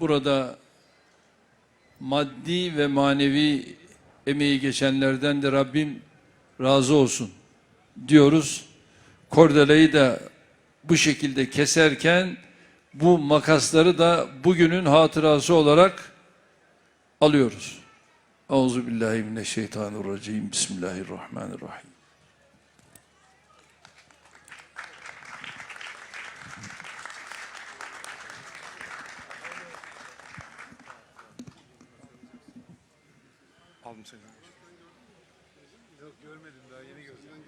burada maddi ve manevi emeği geçenlerden de Rabbim razı olsun diyoruz. Kordelayı da bu şekilde keserken bu makasları da bugünün hatırası olarak alıyoruz. Euzu billahi mineşşeytanirracim. Bismillahirrahmanirrahim. Aldım seni. Yok görmedim daha yeni gördüm.